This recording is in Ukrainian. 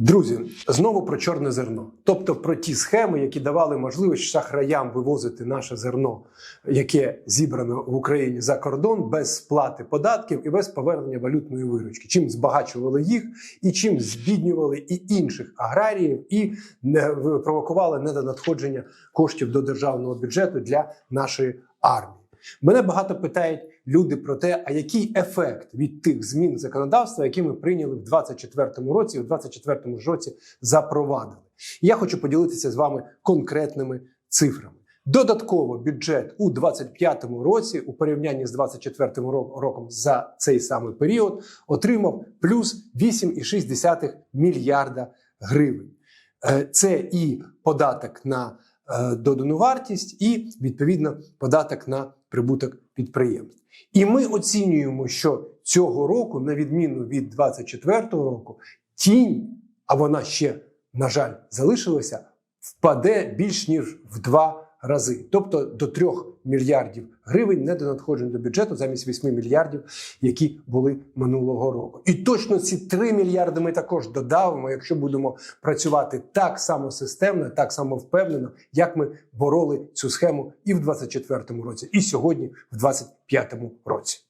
Друзі, знову про чорне зерно, тобто про ті схеми, які давали можливість шахраям вивозити наше зерно, яке зібрано в Україні за кордон без сплати податків і без повернення валютної виручки, чим збагачували їх і чим збіднювали і інших аграріїв, і не провокували недонадходження коштів до державного бюджету для нашої армії. Мене багато питають люди про те, а який ефект від тих змін законодавства, які ми прийняли в 24-му році, в 24-му ж році запровадили. І я хочу поділитися з вами конкретними цифрами. Додатково бюджет у 25-му році, у порівнянні з 24-м роком за цей самий період, отримав плюс 8,6 мільярда гривень. Е, Це і податок на додану вартість, і відповідно податок на прибуток підприємств. І ми оцінюємо, що цього року, на відміну від 24-го року, тінь, а вона ще, на жаль, залишилася, впаде більш ніж в два рази, тобто до 3 мільярдів гривень недонадходжень до бюджету замість 8 мільярдів, які були минулого року. І точно ці 3 мільярди ми також додавимо, якщо будемо працювати так само системно, так само впевнено, як ми бороли цю схему і в 24-му році, і сьогодні в 25-му році.